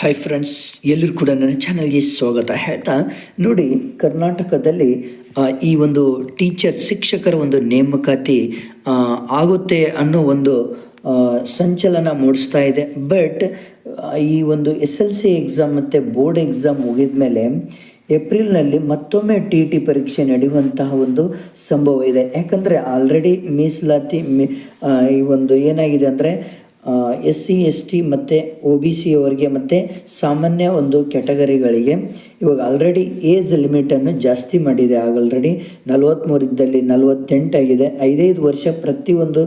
Hi friends ಎಲ್ಲರೂ ಕೂಡ ನನ್ನ ಚಾನಲ್ಗೆ ಸ್ವಾಗತ ಹೇಳ್ತಾ, ನೋಡಿ ಕರ್ನಾಟಕದಲ್ಲಿ ಈ ಒಂದು ಟೀಚರ್ ಶಿಕ್ಷಕರ ಒಂದು ನೇಮಕಾತಿ ಆಗುತ್ತೆ ಅನ್ನೋ ಒಂದು ಸಂಚಲನ ಮೂಡಿಸ್ತಾ ಇದೆ. ಬಟ್ ಈ ಒಂದು ಎಸ್ ಎಲ್ ಸಿ ಎಕ್ಸಾಮ್ ಮತ್ತು ಬೋರ್ಡ್ ಎಕ್ಸಾಮ್ ಮುಗಿದ ಮೇಲೆ ಏಪ್ರಿಲ್ನಲ್ಲಿ ಮತ್ತೊಮ್ಮೆ ಟಿ ಟಿ ಪರೀಕ್ಷೆ ನಡೆಯುವಂತಹ ಒಂದು ಸಂಭವ ಇದೆ. ಯಾಕಂದರೆ ಆಲ್ರೆಡಿ ಮೀಸಲಾತಿ ಈ ಒಂದು ಏನಾಗಿದೆ ಅಂದರೆ ಎಸ್ ಸಿ ಎಸ್ ಟಿ ಮತ್ತು ಒ ಬಿ ಸಿ ಅವರಿಗೆ ಮತ್ತು ಸಾಮಾನ್ಯ ಒಂದು ಕ್ಯಾಟಗರಿಗಳಿಗೆ ಇವಾಗ ಆಲ್ರೆಡಿ ಏಜ್ ಲಿಮಿಟನ್ನು ಜಾಸ್ತಿ ಮಾಡಿದೆ. ಆಗ ಆಲ್ರೆಡಿ ನಲವತ್ತ್ಮೂರು ಇದ್ದಲ್ಲಿ ನಲವತ್ತೆಂಟಾಗಿದೆ ಐದೈದು ವರ್ಷ ಪ್ರತಿಯೊಂದು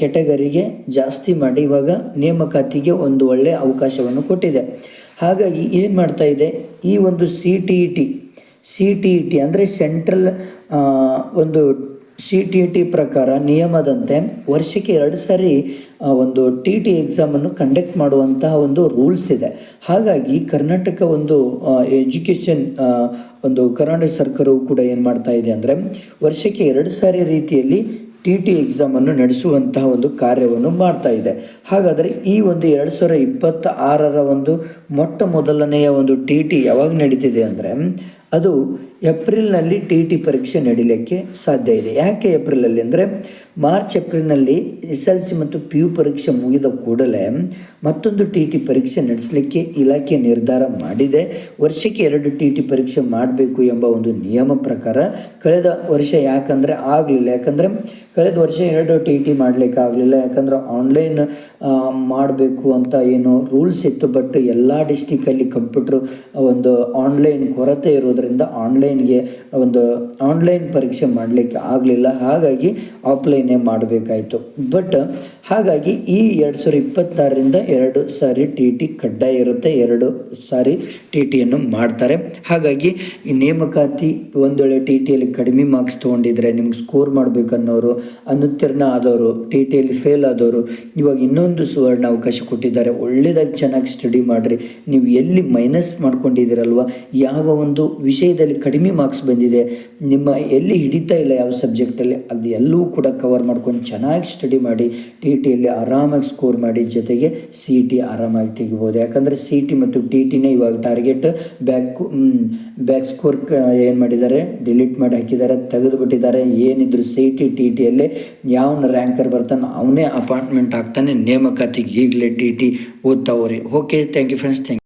ಕ್ಯಾಟಗರಿಗೆ ಜಾಸ್ತಿ ಮಾಡಿ ಇವಾಗ ನೇಮಕಾತಿಗೆ ಒಂದು ಒಳ್ಳೆಯ ಅವಕಾಶವನ್ನು ಕೊಟ್ಟಿದೆ. ಹಾಗಾಗಿ ಏನು ಮಾಡ್ತಾ ಇದೆ? ಈ ಒಂದು C T E T C T E T ಅಂದರೆ ಸೆಂಟ್ರಲ್ ಒಂದು ಸಿ ಟಿ ಟಿ ಪ್ರಕಾರ ನಿಯಮದಂತೆ ವರ್ಷಕ್ಕೆ ಎರಡು ಸಾರಿ ಒಂದು ಟಿ ಟಿ ಎಕ್ಸಾಮನ್ನು ಕಂಡಕ್ಟ್ ಮಾಡುವಂತಹ ಒಂದು ರೂಲ್ಸ್ ಇದೆ. ಹಾಗಾಗಿ ಕರ್ನಾಟಕ ಒಂದು ಎಜುಕೇಷನ್ ಒಂದು ಕರ್ನಾಟಕ ಸರ್ಕಾರವು ಕೂಡ ಏನು ಮಾಡ್ತಾ ಇದೆ ಅಂದರೆ, ವರ್ಷಕ್ಕೆ ಎರಡು ಸಾರಿ ರೀತಿಯಲ್ಲಿ ಟಿ ಟಿ ಎಕ್ಸಾಮನ್ನು ನಡೆಸುವಂತಹ ಒಂದು ಕಾರ್ಯವನ್ನು ಮಾಡ್ತಾ ಇದೆ. ಹಾಗಾದರೆ ಈ ಒಂದು ಎರಡು ಸಾವಿರ ಇಪ್ಪತ್ತ ಆರರ ಒಂದು ಮೊಟ್ಟ ಮೊದಲನೆಯ ಒಂದು ಟಿ ಟಿ ಯಾವಾಗ ನಡೀತಿದೆ ಅಂದರೆ, ಅದು ಏಪ್ರಿಲ್ನಲ್ಲಿ ಟಿ ಟಿ ಪರೀಕ್ಷೆ ನಡೀಲಿಕ್ಕೆ ಸಾಧ್ಯ ಇದೆ. ಯಾಕೆ ಏಪ್ರಿಲಲ್ಲಿ ಅಂದರೆ ಮಾರ್ಚ್ ಏಪ್ರಿಲ್ನಲ್ಲಿ ಎಸ್ ಎಲ್ ಸಿ ಮತ್ತು ಪಿ ಯು ಪರೀಕ್ಷೆ ಮುಗಿದ ಕೂಡಲೇ ಮತ್ತೊಂದು ಟಿ ಟಿ ಪರೀಕ್ಷೆ ನಡೆಸಲಿಕ್ಕೆ ಇಲಾಖೆ ನಿರ್ಧಾರ ಮಾಡಿದೆ. ವರ್ಷಕ್ಕೆ ಎರಡು ಟಿ ಟಿ ಪರೀಕ್ಷೆ ಮಾಡಬೇಕು ಎಂಬ ಒಂದು ನಿಯಮ ಪ್ರಕಾರ ಕಳೆದ ವರ್ಷ ಯಾಕಂದರೆ ಆಗಲಿಲ್ಲ. ಯಾಕಂದರೆ ಕಳೆದ ವರ್ಷ ಎರಡು ಟಿ ಟಿ ಮಾಡಲಿಕ್ಕೆ ಆಗಲಿಲ್ಲ. ಯಾಕಂದರೆ ಆನ್ಲೈನ್ ಮಾಡಬೇಕು ಅಂತ ಏನು ರೂಲ್ಸ್ ಇತ್ತು. ಬಟ್ ಎಲ್ಲ ಡಿಸ್ಟಿಕಲ್ಲಿ ಕಂಪ್ಯೂಟ್ರ್ ಒಂದು ಆನ್ಲೈನ್ ಕೊರತೆ ಇರೋದ್ರಿಂದ ಆನ್ಲೈನ್ಗೆ ಒಂದು ಆನ್ಲೈನ್ ಪರೀಕ್ಷೆ ಮಾಡಲಿಕ್ಕೆ ಆಗಲಿಲ್ಲ. ಹಾಗಾಗಿ ಆಫ್ಲೈನೇ ಮಾಡಬೇಕಾಯಿತು. ಬಟ್ ಹಾಗಾಗಿ ಈ ಎರಡು ಸಾವಿರ ಇಪ್ಪತ್ತಾರರಿಂದ ಎರಡು ಸಾರಿ ಟಿ ಟಿ ಕಡ್ಡಾಯ ಇರುತ್ತೆ. ಎರಡು ಸಾರಿ ಟಿ ಟಿಯನ್ನು ಮಾಡ್ತಾರೆ. ಹಾಗಾಗಿ ಈ ನೇಮಕಾತಿ ಒಂದು ವೇಳೆ ಟಿ ಟಿಯಲ್ಲಿ ಕಡಿಮೆ ಮಾರ್ಕ್ಸ್ ತೊಗೊಂಡಿದ್ರೆ ನಿಮ್ಗೆ ಸ್ಕೋರ್ ಮಾಡಬೇಕನ್ನೋರು, ಅನುತ್ತೀರ್ಣ ಆದವರು ಟಿ ಟಿಯಲ್ಲಿ ಫೇಲ್ ಆದವರು ಇವಾಗ ಇನ್ನೊಂದು ಸುವರ್ಣ ಅವಕಾಶ ಕೊಟ್ಟಿದ್ದಾರೆ. ಒಳ್ಳೆಯದಾಗಿ ಚೆನ್ನಾಗಿ ಸ್ಟಡಿ ಮಾಡಿರಿ. ನೀವು ಎಲ್ಲಿ ಮೈನಸ್ ಮಾಡ್ಕೊಂಡಿದ್ದೀರಲ್ವ? ಯಾವ ಒಂದು ವಿಷಯದಲ್ಲಿ ಕಡಿಮೆ ಮಾರ್ಕ್ಸ್ ಬಂದಿದೆ. ನಿಮ್ಮ ಎಲ್ಲಿ ಹಿಡಿತಾ ಇಲ್ಲ ಯಾವ ಸಬ್ಜೆಕ್ಟಲ್ಲಿ ಅಲ್ಲಿ ಎಲ್ಲೂ ಕೂಡ ಕವರ್ ಮಾಡ್ಕೊಂಡು ಚೆನ್ನಾಗಿ ಸ್ಟಡಿ ಮಾಡಿ ಟಿ ಟಿಯಲ್ಲಿ ಆರಾಮಾಗಿ ಸ್ಕೋರ್ ಮಾಡಿ, ಜೊತೆಗೆ ಸಿ ಟಿ ಆರಾಮಾಗಿ ತೆಗಿಬೋದು. ಯಾಕಂದರೆ ಸಿ ಟಿ ಮತ್ತು ಟಿ ಟಿನೇ ಇವಾಗ ಟಾರ್ಗೆಟ್ ಬ್ಯಾಕ್ ಬ್ಯಾಕ್ ಸ್ಕೋರ್ ಏನು ಮಾಡಿದ್ದಾರೆ? ಡಿಲೀಟ್ ಮಾಡಿ ಹಾಕಿದ್ದಾರೆ, ತೆಗೆದುಬಿಟ್ಟಿದ್ದಾರೆ. ಏನಿದ್ರು ಸಿ ಟಿ ಟಿ ಟಿಯಲ್ಲಿ ಯಾವನ ರ್ಯಾಂಕರ್ ಬರ್ತಾನೆ ಅವನೇ ಅಪಾಯಿಂಟ್ಮೆಂಟ್ ಆಗ್ತಾನೆ. ನೇಮಕಾತಿಗೆ ಈಗಲೇ T T ಓದ್ತಾವ್ರಿ okay thank you friends thank